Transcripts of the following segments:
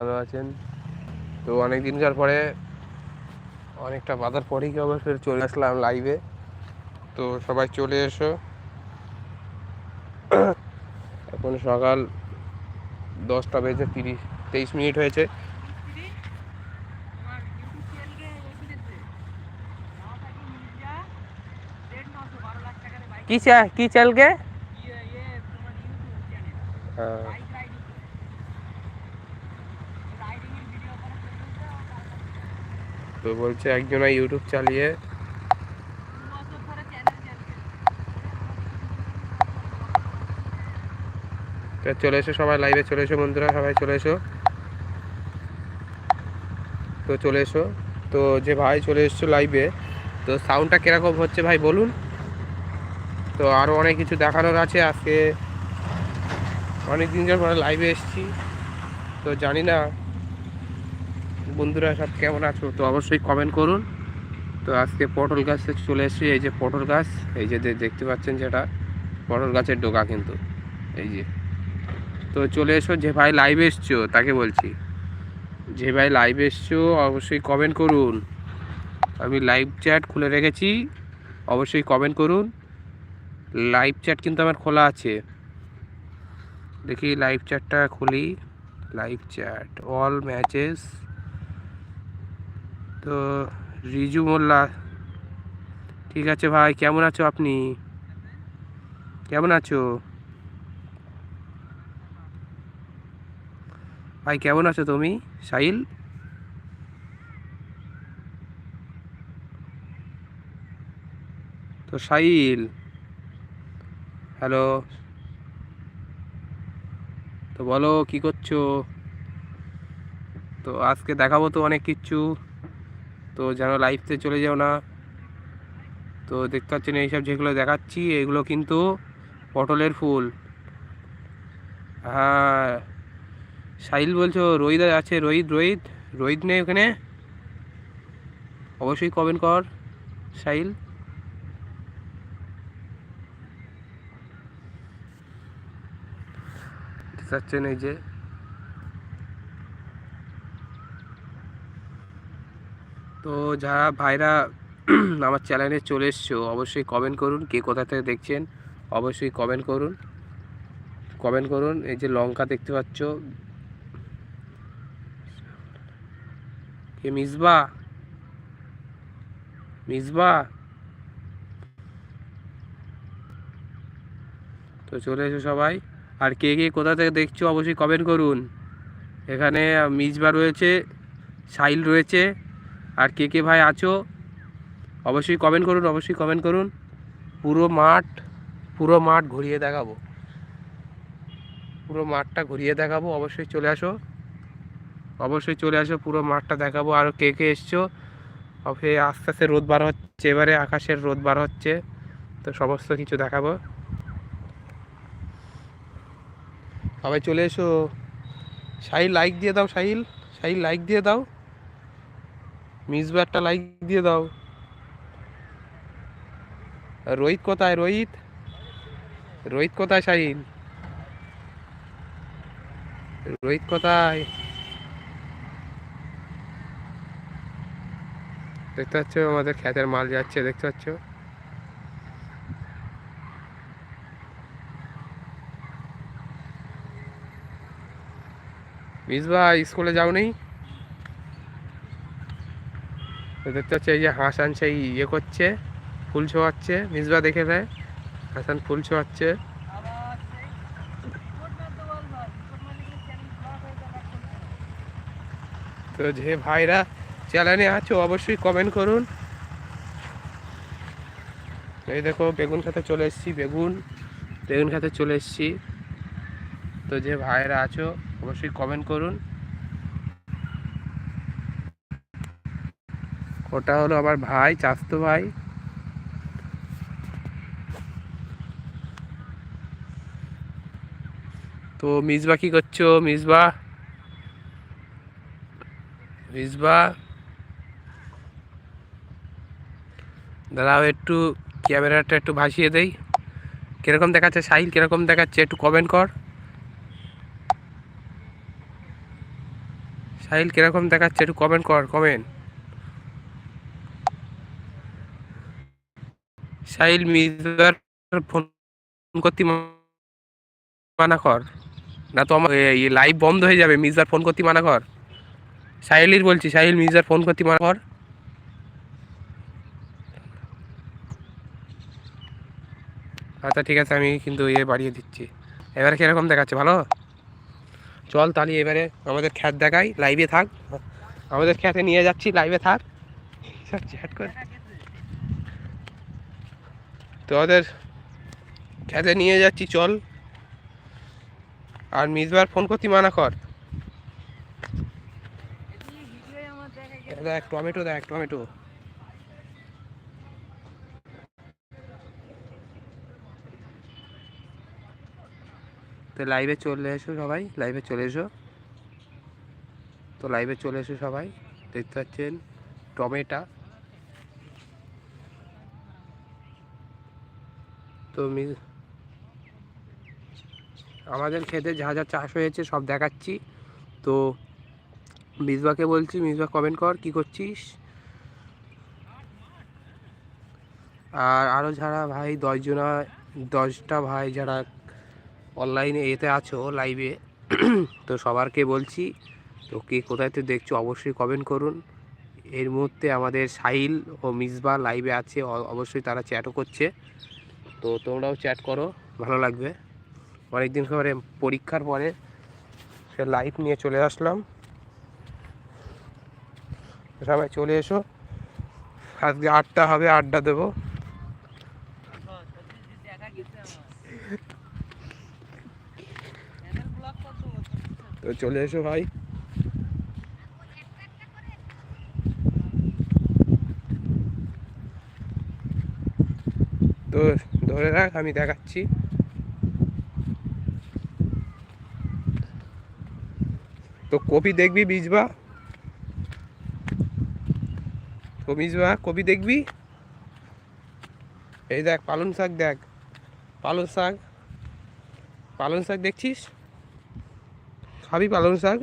ভালো আছেন? তো অনেক দিনকার পরে অনেকটা বাধার পরেই কি আবার ফের চলে আসলাম লাইভে তো সবাই চলে এসো। এখন সকাল দশটা বেজে তিরিশ তেইশ মিনিট হয়েছে। কি চা কি চ্যানেলকে হ্যাঁ। তো বলছে একজনা ইউটিউব চালিয়ে চলে এসো সবাই লাইভে চলে এসো বন্ধুরা, সবাই চলে এসো। তো চলে এসো। তো যে ভাই চলে এসছো লাইভে তো সাউন্ডটা কীরকম হচ্ছে ভাই বলুন? তো আরও অনেক কিছু দেখানোর আছে আজকে। অনেক দিন পরে লাইভে এসেছি। তো জানি না বন্ধুরা সব কেমন আছো তো অবশ্যই কমেন্ট করুন। তো আজকে পটল গাছে চলে এসেছি, এই যে পটল গাছ, এই যে দেখতে পাচ্ছেন যেটা, পটল গাছের ডোকা কিন্তু, এই যে। তো চলে এসো, যে ভাই লাইভে এসছো, তাকে বলছি। যে ভাই লাইভে এসছো, অবশ্যই কমেন্ট করুন। আমি লাইভ চ্যাট খুলে রেখেছি, অবশ্যই কমেন্ট করুন। লাইভ চ্যাট কিন্তু আমার খোলা আছে। দেখি লাইভ চ্যাটটা খুলি। লাইভ চ্যাট অল ম্যাচেস তো রিজু মোল্লা। ঠিক আছে ভাই, কেমন আছো আপনি? কেমন আছো? ভাই, কেমন আছো তুমি? সাহিল তো সাহিল হ্যালো? তো বলো, কি করছ? তো আজকে দেখাবো তো অনেক কিচ্ছু তো যেন লাইফতে চলে যাও না, তো দেখতে পাচ্ছেন এইসব যেগুলো দেখাচ্ছি, এগুলো কিন্তু পটলের ফুল। হ্যাঁ সাহিল বলছো, রোহিত আছে, রোহিত রোহিত রোহিত নেই ওখানে? অবশ্যই কমেন্ট কর সাহিল দেখতে পাচ্ছেন এই যে তো যারা ভাইরা আমার চ্যানেলে চলে এসছো, অবশ্যই কমেন্ট করুন, কে কোথা থেকে দেখছেন, অবশ্যই কমেন্ট করুন। কমেন্ট করুন, এই যে লঙ্কা দেখতে পাচ্ছ। কে, মিসবা? মিসবা? তো চলে এসো সবাই। আর কে কে কোথা থেকে দেখছ, অবশ্যই কমেন্ট করুন। এখানে মিসবা রয়েছে সাইল রয়েছে। আর কে কে ভাই আছো? অবশ্যই কমেন্ট করুন, অবশ্যই কমেন্ট করুন। পুরো মাঠ পুরো মাঠ ঘুরিয়ে দেখাবো। পুরো মাঠটা ঘুরিয়ে দেখাবো, অবশ্যই চলে আসো। অবশ্যই চলে আসো, পুরো মাঠটা দেখাবো। আর কে কে এসছো? অফে, আস্তে আস্তে রোদ বার হচ্ছে এবারে, আকাশের রোদ বার হচ্ছে। তো সমস্ত কিছু দেখাবো। সবাই চলে এসো। সাহিল লাইক দিয়ে দাও সাহিল সাহিল লাইক দিয়ে দাও। মিসবা একটা লাইক দিয়ে দাও। রোহিত কোথায়? রোহিত? রোহিত কোথায়, শাহিন? রোহিত কোথায়? দেখতে পাচ্ছ, আমাদের খ্যাতের মাল যাচ্ছে, দেখতে পাচ্ছ? মিসবা স্কুলে যাও নেই তো দেখতে পাচ্ছি এই যে হাসান সেই ইয়ে করছে, ফুল ছোঁয়াচ্ছে, মিসবা দেখে দেয় হাসান ফুল ছোঁয়াচ্ছে। তো যে ভাইরা চ্যানেলে আছো, অবশ্যই কমেন্ট করুন। এই দেখো, বেগুন খেতে চলে এসেছি, বেগুন বেগুন খেতে চলে এসেছি। তো যে ভাইরা আছো, অবশ্যই কমেন্ট করুন। ওটা হলো আমার ভাই, চাস্তো ভাই। তো মিসবা কি করছ? মিসবা মিসবা দাঁড়াও একটু, ক্যামেরাটা একটু ভাসিয়ে দেই। কীরকম দেখাচ্ছে সাহিল? কীরকম দেখাচ্ছে একটু কমেন্ট কর। সাহিল, কীরকম দেখাচ্ছে একটু কমেন্ট কর কমেন্ট সাহিল মিজার ফোন করতে মানা কর। না তো আমার লাইভ বন্ধ হয়ে যাবে, মির্জার ফোন করতে মানা কর। সাহিলির বলছি, সাহিল মির্জার ফোন করতে মানা কর। আচ্ছা ঠিক আছে, আমি কিন্তু ইয়ে বাড়িয়ে দিচ্ছি। এবারে কীরকম দেখাচ্ছে, ভালো? চল তাহলে এবারে আমাদের খ্যাত দেখাই লাইভে থাক। আমাদের খ্যাতে নিয়ে যাচ্ছি লাইভে থাক। চ্যাট কর। তোদের খ্যাতে নিয়ে যাচ্ছি, চল। আর মিসবার ফোন করতে, মানা কর। দেখ, টমেটো দেখ, টমেটো। তো লাইভে চলে এসো সবাই লাইভে চলে এসো। তো লাইভে চলে এসো সবাই, দেখতে পাচ্ছেন, টমেটা। তো আমাদের খেতে যা যা চাষ হয়েছে সব দেখাচ্ছি। তো মিসবাকে বলছি, মিসবা কমেন্ট কর, কি করছিস? আর আরও যারা ভাই দশজনা দশটা ভাই যারা অনলাইনে এতে আছো লাইভে তো সবারকে বলছি তো কে কোথায়তে দেখছ, অবশ্যই কমেন্ট করুন। এর মুহূর্তে আমাদের সাহিল ও মিসবা লাইভে আছে অবশ্যই তারা চ্যাটও করছে। তো তোমরাও চ্যাট করো, ভালো লাগবে। অনেক দিন পরে পরীক্ষার পরে সে লাইভ নিয়ে চলে আসলাম। সবাই চলে এসো। আজকে আটটা হবে আড্ডা দেবো। তো চলে এসো ভাই। তো ধরে রাখ, আমি দেখাচ্ছি। তো কপি দেখবি বীজবা? তো বীজবা, কপি দেখবি? এই দেখ, পালং শাক দেখ। পালং শাক। পালং শাক দেখছিস? খাবি পালং শাক?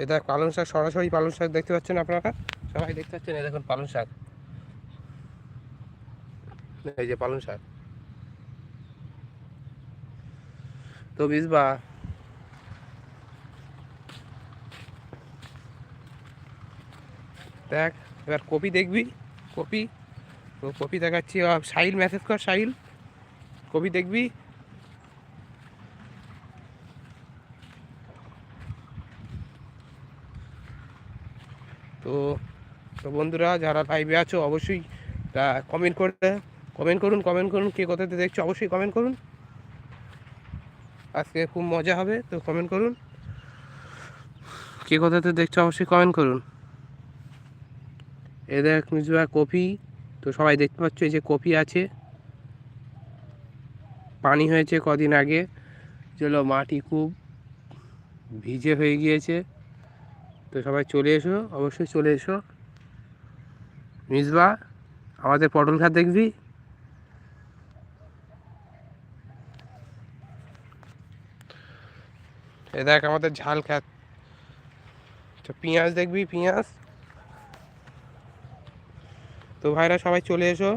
এ দেখ, পালং শাক, সরাসরি পালং শাক দেখতে পাচ্ছেন আপনারা? সবাই দেখতে পাচ্ছেন, এই দেখুন পালং শাক। এই যে পালং শাক। তো বিজবা দেখ, এবার কপি দেখবি, কপি। তো কপি দেখাচ্ছি সাহিল মেসেজ কর সাহিল কপি দেখবি। তো তো বন্ধুরা, যারা লাইভে আছো, অবশ্যই কমেন্ট করে কমেন্ট করুন কমেন্ট করুন, কে কোথাতে দেখছ অবশ্যই কমেন্ট করুন। আজকে খুব মজা হবে, তো কমেন্ট করুন। কে কোথাতে দেখছ অবশ্যই কমেন্ট করুন। এ দেখ মিজুয়া কপি, তো সবাই দেখতে পাচ্ছ এই যে কপি আছে। পানি হয়েছে কদিন আগে, চলো মাটি খুব ভিজে হয়ে গিয়েছে। তো সবাই চলে এসো, অবশ্যই চলে এসো। মিসবা আমাদের পটল খাত দেখবি? এ দেখ আমাদের ঝাল খাত তো পেঁয়াজ দেখবি, পেঁয়াজ। তো ভাইরা সবাই চলে এসো।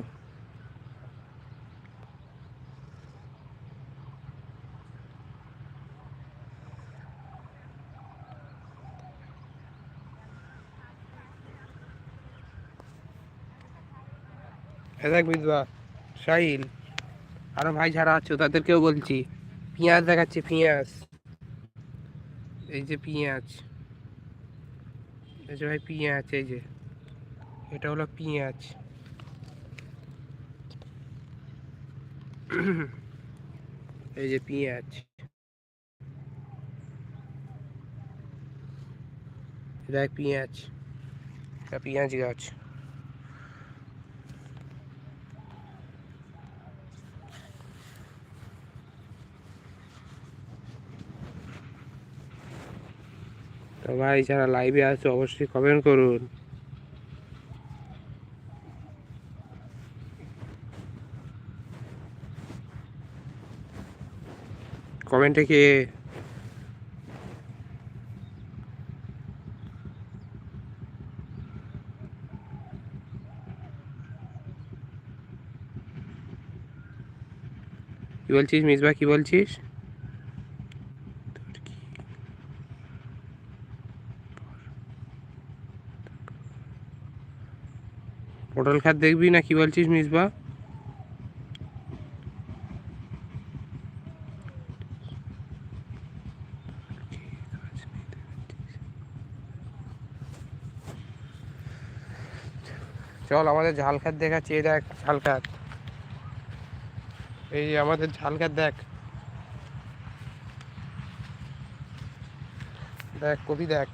দেখ সাহিল আরও ভাই যারা আছো, তাদেরকেও বলছি, পেঁয়াজ দেখাচ্ছি, পেঁয়াজ। এই যে পেঁয়াজ। এই যে ভাই পেঁয়াজ, এই যে। এটা হলো পেঁয়াজ। এই যে পেঁয়াজ। এটা পেঁয়াজ। এটা পেঁয়াজ গাছ। তো ভাই, যারা লাইভে আছে অবশ্যই কমেন্ট করুন। কমেন্টে কে? কি বলছিস মিসবা, কি বলছিস? পটল খাত দেখবি না কি বলছিস মিসবা? চল, আমাদের ঝাল খাত দেখাচ্ছি, এই দেখ, ঝাল খাত। এই আমাদের ঝাল খাত দেখ। দেখ, কপি দেখ।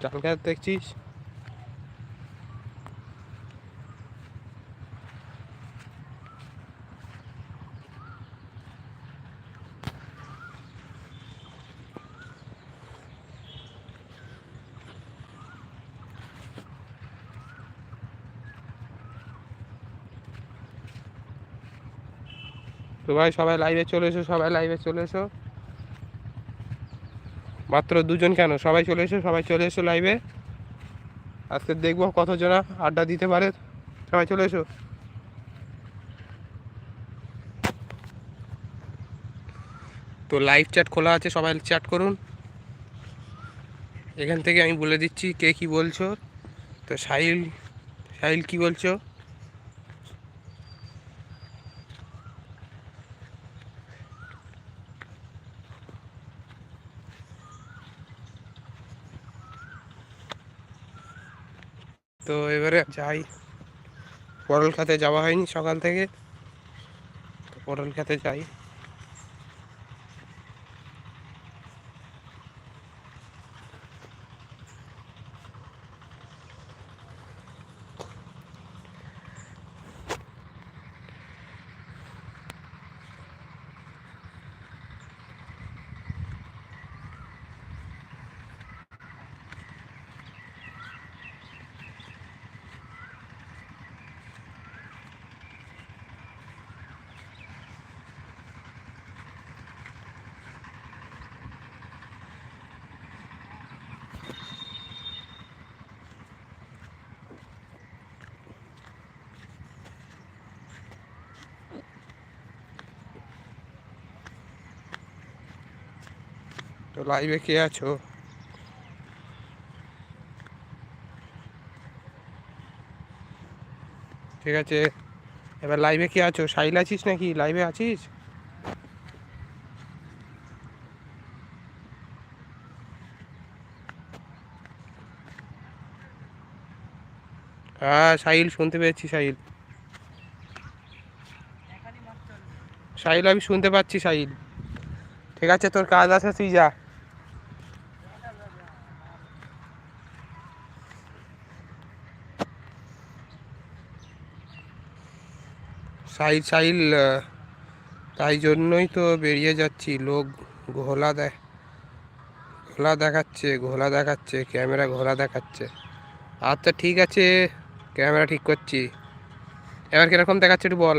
ঝাল খাত দেখছিস তো ভাই সবাই লাইভে চলে এসো সবাই লাইভে চলে এসো। মাত্র দুজন কেন? সবাই চলে এসো, সবাই চলে এসো লাইভে আজকে দেখব কতজনা আড্ডা দিতে পারে। সবাই চলে এসো। তো লাইভ চ্যাট খোলা আছে, সবাই চ্যাট করুন। এখান থেকে আমি বলে দিচ্ছি কে কি বলছো। তো সাহিল সাহিল কি বলছো? তো এবারে যাই। পটল খাতে যাওয়া হয়নি সকাল থেকে। পটল খাতে যাই। তো লাইভে কে আছো? ঠিক আছে, এবার লাইভে কে আছো? সাইল আছিস নাকি? লাইভে আছিস? হ্যাঁ সাহিল শুনতে পেয়েছি সাহিল সাহিল আমি শুনতে পাচ্ছি সাহিল ঠিক আছে, তোর কাজ আছে, তুই যা। সাহিল আহ, তাই জন্যই তো বেরিয়ে যাচ্ছি। লোক ঘোলা দেয় ঘোলা দেখাচ্ছে ঘোলা দেখাচ্ছে ক্যামেরা ঘোলা দেখাচ্ছে। আচ্ছা ঠিক আছে ক্যামেরা ঠিক করছি। এবার কীরকম দেখাচ্ছে একটু বল।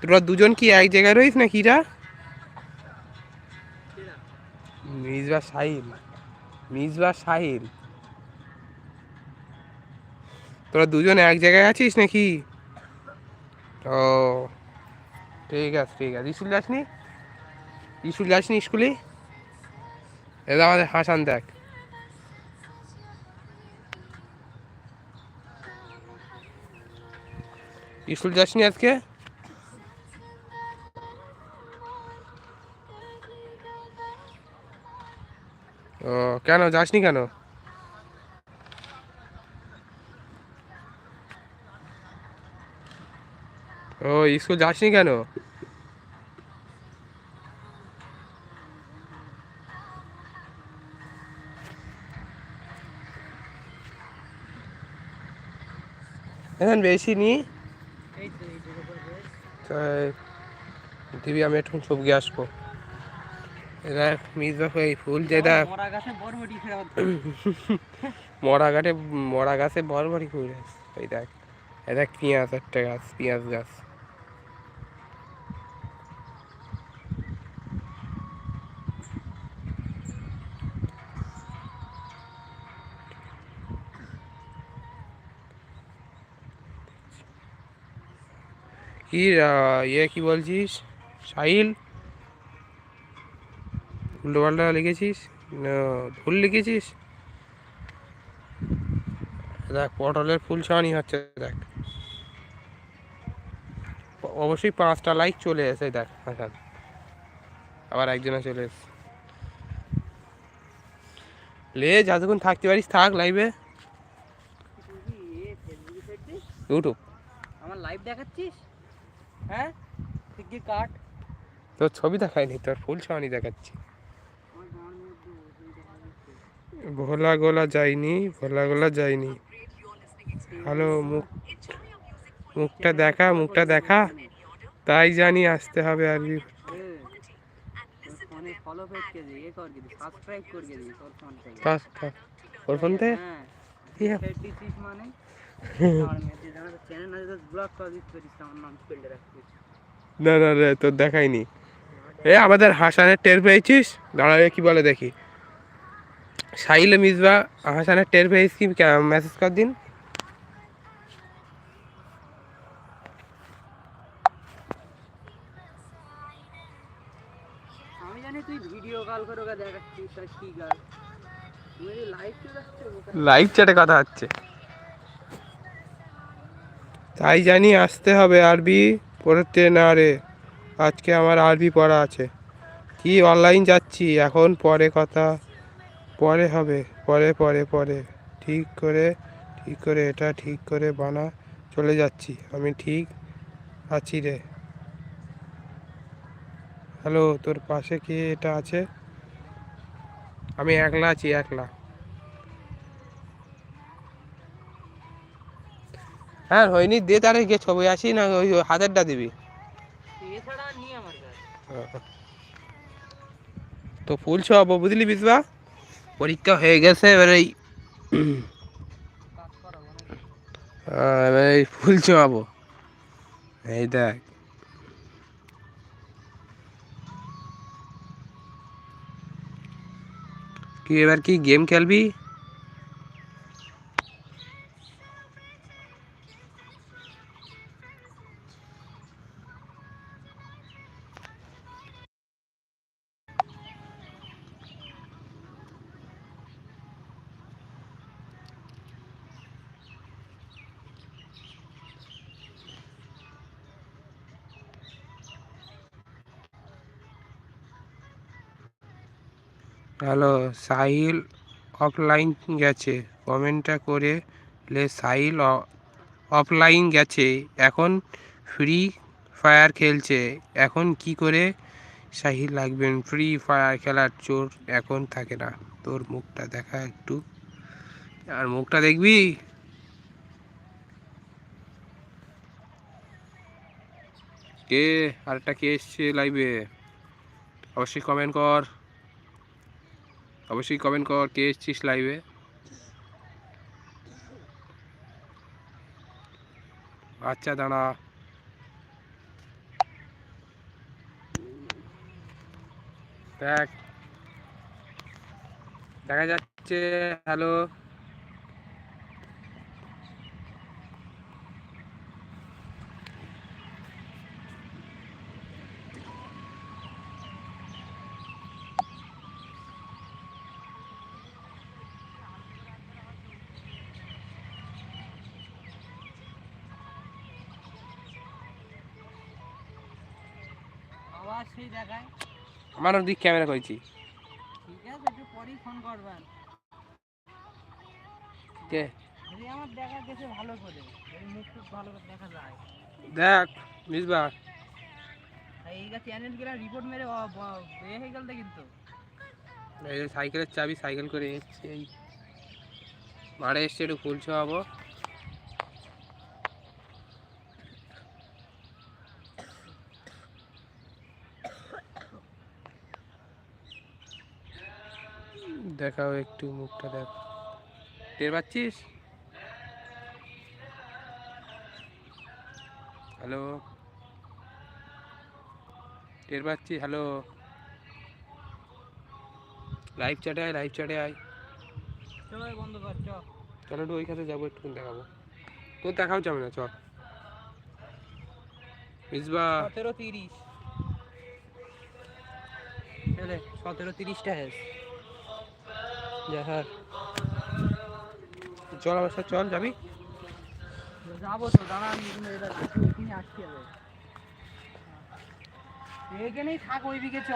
তোরা দুজন কি এক জায়গায় রইস না কিরা মিসবা সাহিল মিসবা সাহিল। তোরা দুজন এক জায়গায় আছিস নাকি? ও, ঠিক আছে ঠিক আছে। স্কুল যাসনি? স্কুল যাসনি স্কুলে? এটা আমাদের হাসান দেখ। স্কুল যাসনি আজকে? ও, কেন? যাসনি কেন ও স্কুল যাসনি কেন? এখন বেশি নি? দিবি, আমি একটু সবজি আসব। ফুল মরা গাছে মরা গাছে বরবরি ফুল এই দেখ দেখ, পেঁয়াজ একটা গাছ, পেঁয়াজ গাছ। কি ইয়ে কি বলছিস? সাহিল? উল্টো পাল্টা লিখেছিস ভুল লিখেছিস? দেখ পটলের ফুল ছানি হচ্ছে দেখ। অবশ্যই পাঁচটা লাইক চলে এসে দেখ হাসান আবার একজনে চলে এসে লে যতক্ষণ থাকতে পারিস থাক লাইভে ইউটিউব আমার লাইভ দেখাচ্ছিস? হ্যাঁ? তুই কি কাট তোর ছবি দেখায়নি তোর ফুল ছানি দেখাচ্ছি। ভোলা গোলা যায়নি ভোলা গোলা যায়নি হ্যালো মুখ মুখটা দেখা মুখটা দেখা। তাই জানি আসতে হবে আরবি ওর ফোন থেকে না না রে তোর দেখায়নি এ আমাদের হাসানের টের পেয়েছিস? দাঁড়াবে কি বলে দেখি। সাইলে মিসবা হাসানের টের পেয়েছিস কি? মেসেজ কর দিন। লাইভ চ্যাটে কথা হচ্ছে। তাই জানি আসতে হবে আরবি পড়তে না রে আজকে আমার আরবি পড়া আছে। কি অনলাইন যাচ্ছি? এখন পরে কথা। পরে হবে। পরে পরে পরে। ঠিক করে ঠিক করে, এটা ঠিক করে বানা। চলে যাচ্ছি। আমি ঠিক আছি রে। হ্যালো তোর পাশে কি এটা আছে? আমি একলা আছি, একলা। হ্যাঁ হয়নি দে তারে গিয়ে ছবি আসি না ওই হাতেরটা দিবি। কাছে তো ফুল ছোয়াবো বুঝলি বিসবা পরীক্ষা হয়ে গেছে এবার এই আহ, এবার এই ফুল ছোয়াবো এই দেখ। কি এবার কি গেম খেলবি? হ্যালো, সাহিল অফলাইন গেছে। কমেন্টটা করে লে, সাহিল অফলাইন গেছে। এখন ফ্রি ফায়ার খেলছে। এখন কি করে সাহিল লাগবেন ফ্রি ফায়ার খেলার চোর এখন থাকে না। তোর মুখটা দেখা একটু। আর মুখটা দেখবি? কে? আরেকটা কে এসছে লাইভে অবশ্যই কমেন্ট কর। অবশ্যই কমেন্ট কর কে এসছিস লাইভে আচ্ছা দাঁড়া। দেখ। দেখা যাচ্ছে হ্যালো আমার দিক ক্যামেরা করেছি। ঠিক আছে একটু পরেই ফোন করবেন। কে? আমার দেখা গেছে ভালো করে মুখ ভালো করে দেখা যায়। দেখ মিসবা চ্যানেলগুলা রিপোর্ট মেরে অ- ব- এ হয়ে গেল কিন্তু। এই সাইকেলের চাবি সাইকেল করে এসছে এই মারে এসছে একটু ফুল ছোয়াবো। দেখাও একটু মুখটা দেখ। টের পাচ্ছিস? হ্যালো? টের পাচ্ছি হ্যালো? লাইভ চ্যাটে আয় লাইভ চ্যাটে আয়। চলো একটু ওইখানে যাব একটু দেখাবো। তোর দেখাও যাবে না চল মিসবা। সতেরো তিরিশ। চলে সতেরো তিরিশটা হেস যাহার চল আবার চল যাবি? যাব তো দাঁড়া আমি এখানে হবে এখানেই থাক ওই দিকে চ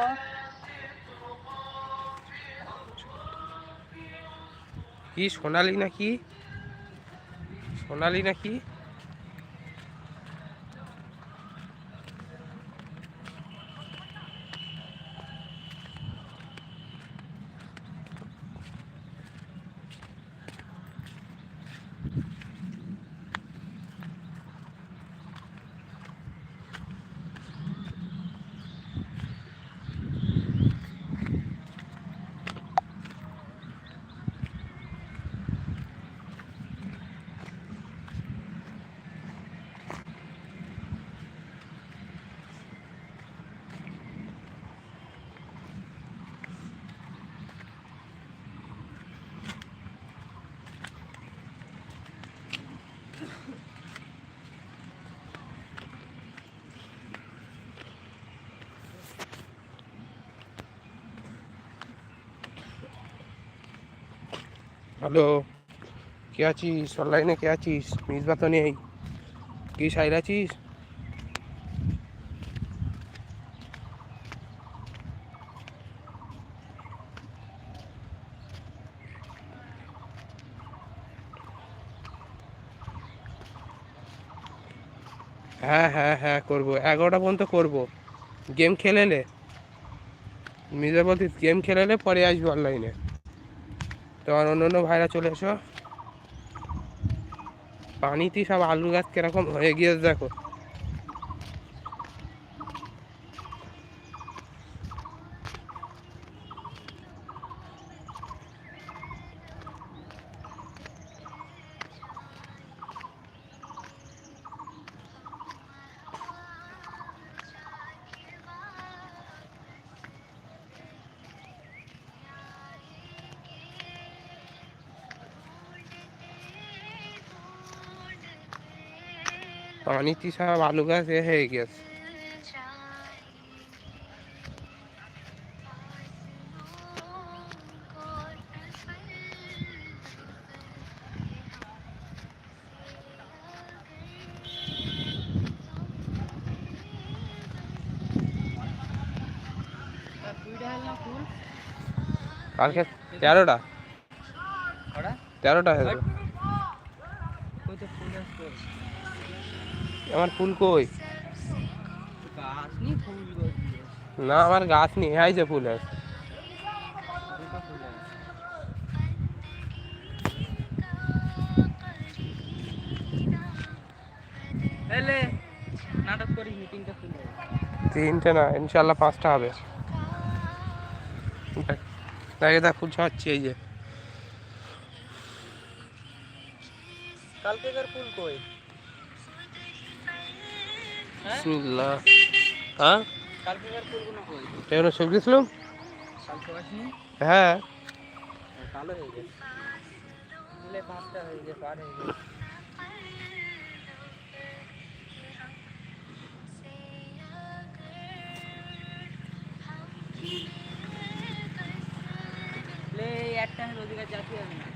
কি সোনালি নাকি? সোনালি নাকি? হ্যালো, কে আছিস? অনলাইনে কে আছিস? মিসবা তো নেই। কি সাইড আছিস? হ্যাঁ হ্যাঁ হ্যাঁ করব। এগারোটা পর্যন্ত করব। গেম খেলেলে? মির্জা বলতিস গেম খেলেলে পরে আসব অনলাইনে তোমার অন্য অন্য ভাইরা চলে এসো। পানিতে সব আলু গাছ কীরকম হয়ে গিয়েছে দেখো। পানিতে সব আলু গাছ এ হয়ে গেছে। কালকে তেরোটা? তেরোটা হয়েছে ওই তো ফুল আসতো আমার ফুল কই? গাছ নি ফুল গাছ দিয়ে না আমার গাছ নেই এই যে ফুল আছে দুটো ফুল আছে এলে নাটক করি মিটিংটা ফুল হবে। তিনটে না ইনশাল্লাহ পাঁচটা হবে। দেখ দেখে দেখ ফুল ছাড়ছি এই যে। কালকেকার ফুল কই? হ্যাঁ বিসমিল্লাহ। হ্যাঁ? কালকেকার ফুলগুলো কই এখানে সবজি ছিলাম কালকে আসনি হ্যাঁ। কালো হয়ে গেছে দিলে পাঁচটা হয়ে গেছে পার হয়ে গেছে লে এই একটা রোজগার জাতি হবে না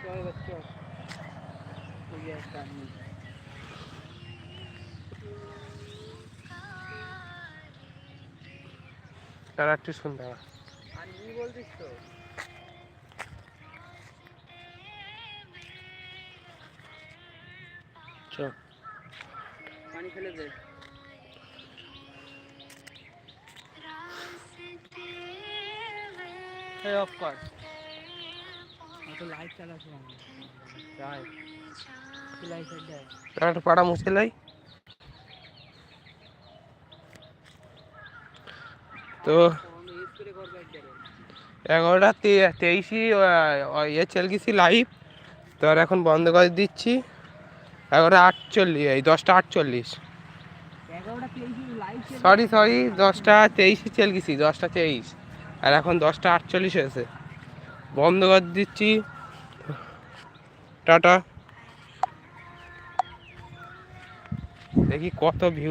চল এবার চল ওই যে একটা আমি তারা একটু শুনতে হবে আর নি বলতিস তো? পানি ফেলে দে। এই অফ কর। তো লাইট চালাচ্ছি আমি তাই লাইট দেয় তারা একটু পাড়া মুছে লাই। তো এগারোটা তেইশই ইয়ে চল গেছি লাইভ তো আর এখন বন্ধ করে দিচ্ছি। এগারোটা আটচল্লিশ, এই দশটা আটচল্লিশ। সরি সরি দশটা তেইশে চল গেছি, দশটা তেইশ। আর এখন দশটা আটচল্লিশ হয়েছে। বন্ধ করে দিচ্ছি। টাটা। দেখি কত ভিউ